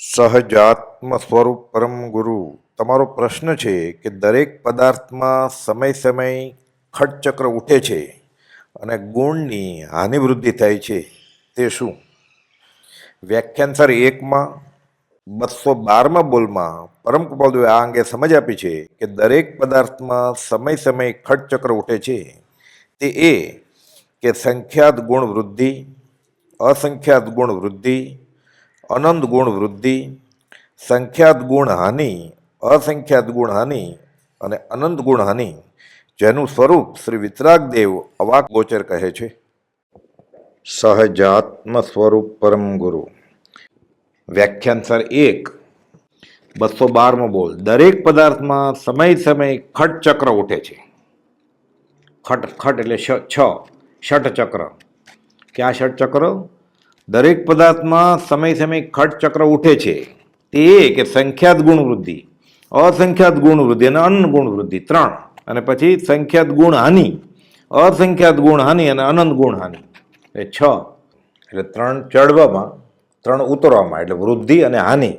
સહજાત્મ સ્વરૂપ પરમ ગુરુ. તમારો પ્રશ્ન છે કે દરેક પદાર્થમાં સમય સમય ખટચક્ર ઉઠે છે અને ગુણની હાનિવૃદ્ધિ થાય છે, તે શું? વ્યાખ્યાનસર એકમાં, બસો બારમાં બોલમાં પરમ કૃપાળુએ આ અંગે સમજ આપી છે કે દરેક પદાર્થમાં સમય સમય ખટચક્ર ઉઠે છે. તે એ કે સંખ્યાત ગુણ વૃદ્ધિ, અસંખ્યાત ગુણ વૃદ્ધિ અનંત ગુણ વૃદ્ધિ, સંખ્યાત ગુણ હાનિ, અસંખ્યાત ગુણ હાનિ અને અનંત ગુણ હાનિ, જેનું સ્વરૂપ શ્રી વિતરાગ દેવ અવાક ગોચર કહે છે. સહજાત્મ સ્વરૂપ પરમ ગુરુ. વ્યાખ્યાન સર એક, બસો બારમો બોલ. દરેક પદાર્થમાં સમય સમય ખટ ચક્ર ઉઠે છે. ખટ ખટ એટલે છ, ષટ ચક્ર. ક્યાં ષટ ચક્ર? દરેક પદાર્થમાં સમય સમય ખટ ચક્ર ઉઠે છે. તે કે સંખ્યાત ગુણ વૃદ્ધિ, અસંખ્યાત ગુણ વૃદ્ધિ અને અન્ન ગુણ વૃદ્ધિ ત્રણ. અને પછી સંખ્યાત ગુણ હાનિ, અસંખ્યાત ગુણ હાનિ અને અનંત ગુણ હાનિ. એ છ. એટલે ત્રણ ચડવામાં, ત્રણ ઉતરવામાં એટલે વૃદ્ધિ અને હાનિ.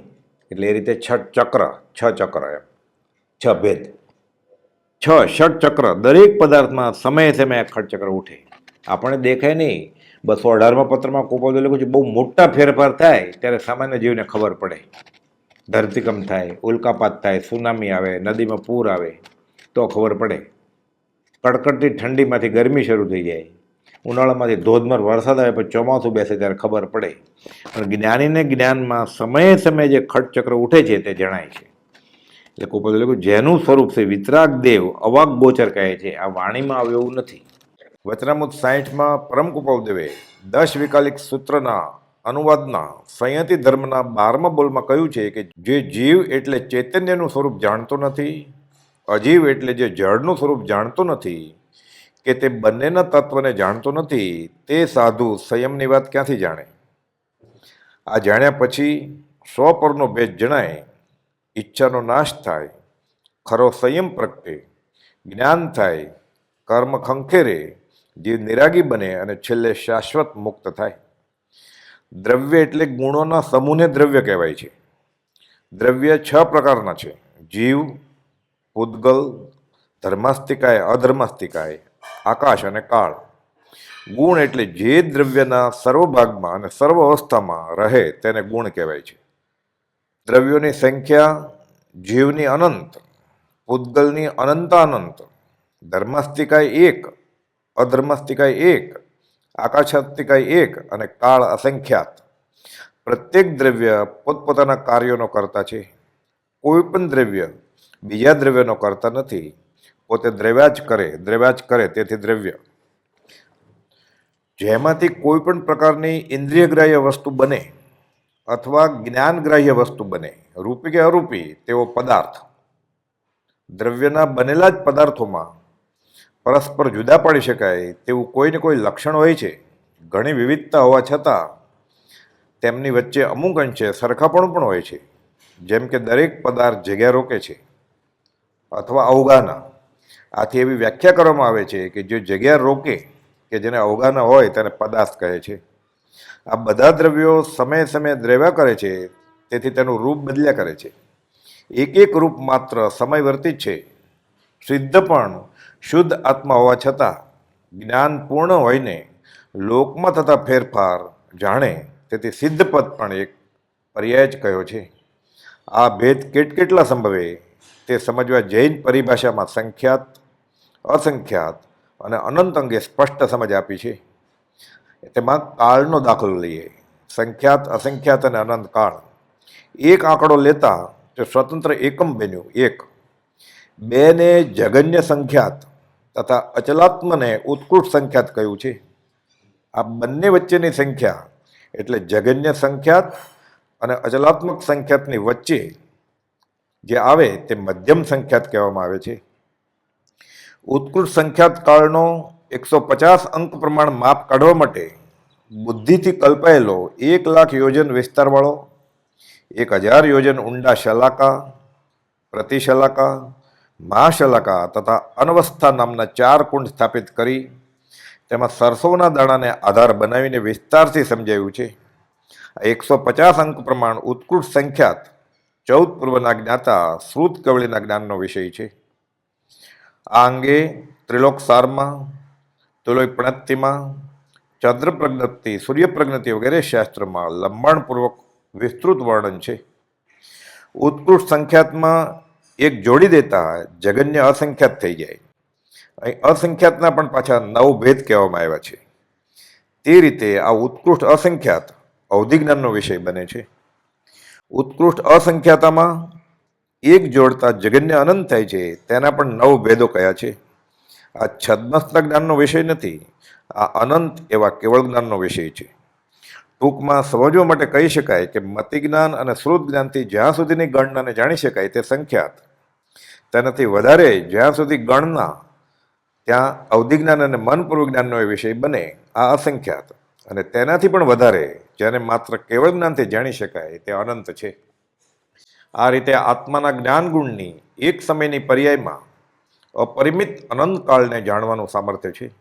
એટલે એ રીતે છ ચક્ર છ ચક્ર એમ. છ ભેદ. છ ષટ ચક્ર. દરેક પદાર્થમાં સમયે સમયે ખટ ચક્ર ઉઠે. આપણે દેખાય નહીં. બસો અઢારમાં પત્રમાં કોપોદો લખ્યું છે, બહુ મોટા ફેરફાર થાય ત્યારે સામાન્ય જીવને ખબર પડે. ધરતીકંપ થાય, ઉલ્કાપાત થાય, સુનામી આવે, નદીમાં પૂર આવે, તો ખબર પડે. કડકડતી ઠંડીમાંથી ગરમી શરૂ થઈ જાય. ઉનાળામાંથી ધોધમાર વરસાદ આવે પછી ચોમાસું બેસે ત્યારે ખબર પડે. પણ જ્ઞાનીને જ્ઞાનમાં સમયે સમયે જે ખટચક્ર ઉઠે છે તે જણાય છે. એટલે કોપોદો લખ્યું જેનું સ્વરૂપ છે વિતરાગ દેવ અવાક ગોચર કહે છે. આ વાણીમાં આવે એવું નથી. વચનામૃત સાહીઠમાં પરમ કુપાવદેવે દશ વિકાલિક સૂત્રના અનુવાદના સંયતિ ધર્મના બારમા બોલમાં કહ્યું છે કે જે જીવ એટલે ચૈતન્યનું સ્વરૂપ જાણતો નથી, અજીવ એટલે જે જળનું સ્વરૂપ જાણતો નથી, કે તે બંનેના તત્વને જાણતો નથી, તે સાધુ સંયમની વાત ક્યાંથી જાણે? આ જાણ્યા પછી સ્વપરનો ભેદ જણાય, ઈચ્છાનો નાશ થાય, ખરો સંયમ પ્રગટે, જ્ઞાન થાય, કર્મ ખંખેરે જીવ નિરાગી બને અને છેલ્લે શાશ્વત મુક્ત થાય. દ્રવ્ય એટલે ગુણોના સમૂહને દ્રવ્ય કહેવાય છે. દ્રવ્ય છ પ્રકારના છે. જીવ પૂદગલ ધર્માસ્તિકાય, અધર્માસ્તિકાય, આકાશ અને કાળ. ગુણ એટલે જે દ્રવ્યના સર્વ ભાગમાં અને સર્વ અવસ્થામાં રહે તેને ગુણ કહેવાય છે. દ્રવ્યોની સંખ્યા, જીવની અનંત પૂદગલની અનંતાનંત, ધર્માસ્તિકાય એક અધર્માસ્તિકાય એક, આકાશાસ્તિકાય એક અને કાળ અસંખ્યાત. પ્રત્યેક દ્રવ્ય પોતપોતાના કાર્યોનો કરતા છે. કોઈ પણ દ્રવ્ય બીજા દ્રવ્યનો કરતા નથી. પોતે દ્રવ્યા જ કરે દ્રવ્યા જ કરે તેથી દ્રવ્ય. જેમાંથી કોઈ પણ પ્રકારની ઇન્દ્રિયગ્રાહ્ય વસ્તુ બને અથવા જ્ઞાનગ્રાહ્ય વસ્તુ બને, રૂપી કે અરૂપી તેવો પદાર્થ. દ્રવ્યના બનેલા જ પદાર્થોમાં પરસ્પર જુદા પાડી શકાય તેવું કોઈને કોઈ લક્ષણ હોય છે. ઘણી વિવિધતા હોવા છતાં તેમની વચ્ચે અમુક અંશે સરખાપણું પણ હોય છે. જેમ કે દરેક પદાર્થ જગ્યા રોકે છે અથવા અવગાના આથી એવી વ્યાખ્યા કરવામાં આવે છે કે જે જગ્યા રોકે કે જેને અવગાના હોય તેને પદાર્થ કહે છે. આ બધા દ્રવ્યો સમયે સમયે દ્રવ્યા કરે છે, તેથી તેનું રૂપ બદલ્યા કરે છે. એક એક રૂપ માત્ર સમયવર્તી જ છે. સિદ્ધ પણ શુદ્ધ આત્મા હોવા છતાં જ્ઞાન પૂર્ણ હોઈને લોકમાં થતા ફેરફાર જાણે તેથી સિદ્ધપદ પણ એક પર્યાય જ કયો છે. આ ભેદ કેટકેટલા સંભવે તે સમજવા જૈન પરિભાષામાં સંખ્યાત, અસંખ્યાત અને અનંત અંગે સ્પષ્ટ સમજ આપી છે. તેમાં કાળનો દાખલો લઈએ. સંખ્યાત, અસંખ્યાત અને અનંત કાળ. એક આંકડો લેતા તે સ્વતંત્ર એકમ બન્યું, એક. બેને જગન્ય સંખ્યાત તથા અચલાત્મને ઉત્કૃષ્ટ સંખ્યાત કહ્યું છે. આ બંને વચ્ચેની સંખ્યા એટલે જગન્ય સંખ્યાત અને અચલાત્મક સંખ્યાતની વચ્ચે જે આવે તે મધ્યમ સંખ્યાત કહેવામાં આવે છે. ઉત્કૃષ્ટ સંખ્યાત કાળનો એકસો પચાસ અંક પ્રમાણ માપ કાઢવા માટે બુદ્ધિથી કલ્પાયેલો એક લાખ યોજન વિસ્તારવાળો, એક હજાર યોજન ઊંડા શલાકા, પ્રતિશલાકા મહાશલાકા તથા અનવસ્થા નામના ચાર કુંડ સ્થાપિત કરી. તેમાં સરસોના દાણાને આધાર બનાવીને વિસ્તારથી સમજાવ્યું છે. એકસો પચાસ અંક પ્રમાણ ઉત્કૃષ્ટ સંખ્યાત ચૌદ પૂર્વના જ્ઞાતા શ્રુત કવળીના જ્ઞાનનો વિષય છે. આ અંગે ત્રિલોક સારમાં તુલોય પ્રણતિમાં ચંદ્ર પ્રજ્ઞપ્તિ સૂર્ય વગેરે શાસ્ત્રમાં લંબાણપૂર્વક વિસ્તૃત વર્ણન છે. ઉત્કૃષ્ટ સંખ્યાતમાં એક જોડી દેતા જગન્ય અસંખ્યાત થઈ જાય. અહીં અસંખ્યાતના પણ પાછા નવ ભેદ કહેવામાં આવ્યા છે. તે રીતે આ ઉત્કૃષ્ટ અસંખ્યાત અવધિજ્ઞાનનો વિષય બને છે. ઉત્કૃષ્ટ અસંખ્યાતામાં એક જોડતા જગન્ય અનંત થાય છે, તેના પણ નવ ભેદો કયા છે? આ છદ્મસ્ત જ્ઞાનનો વિષય નથી, આ અનંત એવા કેવળ જ્ઞાનનો વિષય છે. ટૂંકમાં સમજવા માટે કહી શકાય કે મતિજ્ઞાન અને શ્રુત જ્ઞાનથી જ્યાં સુધીની ગણનાને જાણી શકાય તે સંખ્યાત તેનાથી વધારે જ્યાં સુધી ગણના, ત્યાં અવધિજ્ઞાન અને મનપૂર્વ જ્ઞાનનો એ વિષય બને, આ અસંખ્યાત. અને તેનાથી પણ વધારે, જેને માત્ર કેવળ જ્ઞાનથી જાણી શકાય, તે અનંત છે. આ રીતે આત્માના જ્ઞાન ગુણની એક સમયની પર્યાયમાં અપરિમિત અનંત કાળને જાણવાનું સામર્થ્ય છે.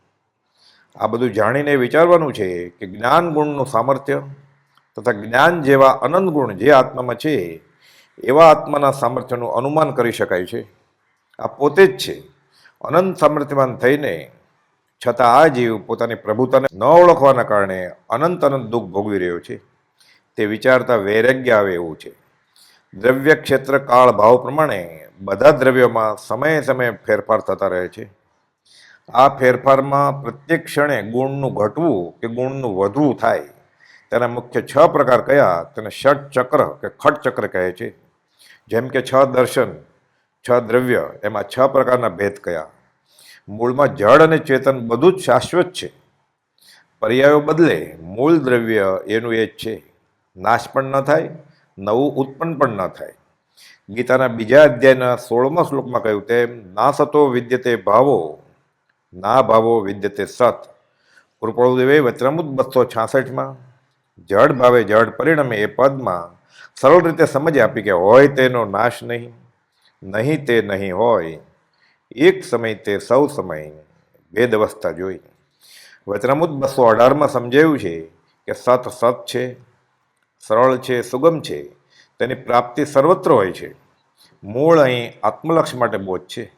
આ બધું જાણીને વિચારવાનું છે કે જ્ઞાન ગુણનું સામર્થ્ય તથા જ્ઞાન જેવા અનંત ગુણ જે આત્મામાં છે, એવા આત્માના સામર્થ્યનું અનુમાન કરી શકાય છે. આ પોતે જ છે. અનંત સામર્થ્યવાન થઈને છતાં આ જીવ પોતાની પ્રભુતાને ન ઓળખવાના કારણે અનંત અનંત દુઃખ ભોગવી રહ્યો છે. તે વિચારતા વૈરાગ્ય આવે એવું છે. દ્રવ્ય ક્ષેત્ર કાળ ભાવ પ્રમાણે બધા દ્રવ્યોમાં સમયે સમયે ફેરફાર થતા રહે છે. આ ફેરફારમાં પ્રત્યેક ક્ષણે ગુણનું ઘટવું કે ગુણનું વધવું થાય તેના મુખ્ય છ પ્રકાર કયા? તેને ષટ ચક્ર કે ખટ ચક્ર કહે છે. જેમ કે છ દર્શન છ દ્રવ્ય, એમાં છ પ્રકારના ભેદ કયા? મૂળમાં જળ અને ચેતન બધું જ શાશ્વત છે. પર્યાયો બદલે મૂળ દ્રવ્ય એનું એ જ છે. નાશ પણ ન થાય, નવું ઉત્પન્ન પણ ન થાય. ગીતાના બીજા અધ્યાયના સોળમા શ્લોકમાં કહ્યું તેમ, ના સતો વિદ્યતે ભાવો, ના ભાવો વિદ્યતે સત. કૃપળદેવે વચરામુદ બસો છાસઠમાં જડ ભાવે જડ પરિણમે એ પદમાં સરળ રીતે સમજ આપી કે હોય તેનો નાશ નહીં. નહીં તે નહીં હોય. એક સમય તે સૌ સમય ભેદ અવસ્થા જોઈ. વચનામુદ બસો અઢારમાં સમજાયું છે કે સત સત છે, સરળ છે, સુગમ છે. તેની પ્રાપ્તિ સર્વત્ર હોય છે. મૂળ અહીં આત્મલક્ષ માટે બોધ છે.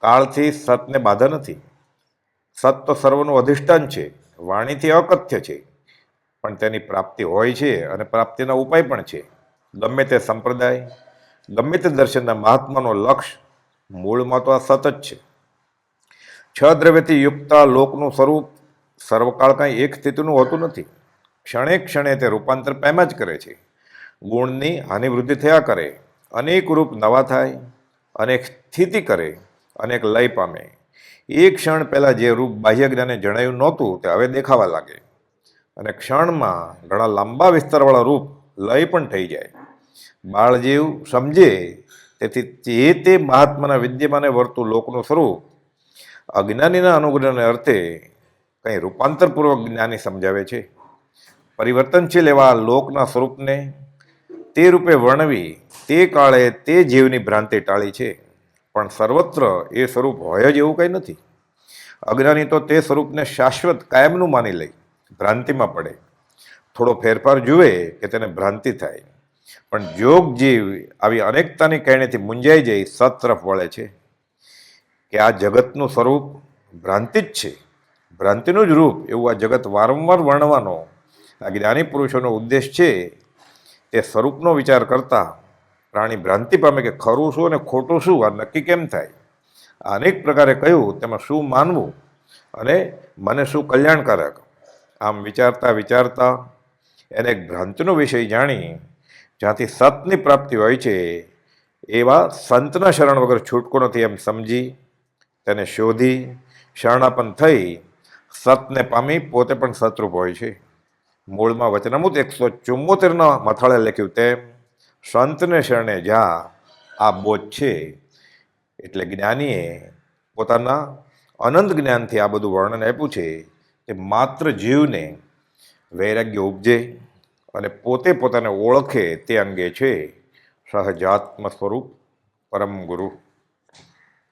કાળથી સતને બાધા નથી. સત તો સર્વનું અધિષ્ઠાન છે, વાણીથી અકથ્ય છે. પણ તેની પ્રાપ્તિ હોય છે અને પ્રાપ્તિના ઉપાય પણ છે. ગમે તે સંપ્રદાય ગમે તે દર્શનના મહાત્માનો લક્ષ્ય મૂળમાં તો આ સતત છે. છ દ્રવ્યથી યુક્ત લોકનું સ્વરૂપ સર્વકાળ કાંઈ એક સ્થિતિનું હોતું નથી. ક્ષણે ક્ષણે તે રૂપાંતર પામ્યા જ કરે છે. ગુણની હાનિવૃદ્ધિ થયા કરે, અનેક રૂપ નવા થાય, અનેક સ્થિતિ કરે, અનેક લય પામે. એક ક્ષણ પહેલાં જે રૂપ બાહ્ય જ્ઞાને જણાયું નહોતું તે હવે દેખાવા લાગે. અને ક્ષણમાં ઘણા લાંબા વિસ્તારવાળા રૂપ લય પણ થઈ જાય. બાળજીવ સમજે, તેથી જે તે મહાત્માના વિદ્યમાને વર્તું લોકનું સ્વરૂપ, અજ્ઞાનીના અનુગ્રહને અર્થે કંઈ રૂપાંતરપૂર્વક જ્ઞાની સમજાવે છે. પરિવર્તનશીલ એવા લોકના સ્વરૂપને તે રૂપે વર્ણવી, તે કાળે તે જીવની ભ્રાંતિ ટાળી છે. પણ સર્વત્ર એ સ્વરૂપ હોય જ એવું કંઈ નથી. અજ્ઞાની તો તે સ્વરૂપને શાશ્વત કાયમનું માની લે, ભ્રાંતિમાં પડે. થોડો ફેરફાર જુએ કે તેને ભ્રાંતિ થાય. પણ જોગ જીવ આવી અનેકતાની કહેણીથી મૂંઝાઈ જઈ સત તરફ વળે છે કે આ જગતનું સ્વરૂપ ભ્રાંતિ જ છે. ભ્રાંતિનું જ રૂપ એવું આ જગત વારંવાર વર્ણવાનો આ જ્ઞાની પુરુષોનો ઉદ્દેશ છે. તે સ્વરૂપનો વિચાર કરતા પ્રાણી ભ્રાંતિ પામે કે ખરું શું અને ખોટું શું આ નક્કી કેમ થાય? આ અનેક પ્રકારે કહ્યું, તેમાં શું માનવું અને મને શું કલ્યાણકારક? આમ વિચારતા વિચારતા એને એક ભ્રાંતિનો વિષય જાણી જ્યાંથી સતની પ્રાપ્તિ હોય છે, એવા સંતના શરણ વગર છૂટકો નથી એમ સમજી, તેને શોધી શરણાપન થઈ સતને પામી પોતે પણ સતરૂપ હોય છે. મૂળમાં વચનામૃત એકસો ચુમ્મોતેરના મથાળે લખ્યું તેમ, સંતને શરણે જા આ બોધ છે, એટલે જ્ઞાનીએ પોતાના અનંત જ્ઞાનથી આ બધું વર્ણન આપ્યું છે કે માત્ર જીવને વૈરાગ્ય ઉપજે અને પોતે પોતાને ઓળખે તે અંગે છે સહજાત્મ સ્વરૂપ પરમ ગુરુ.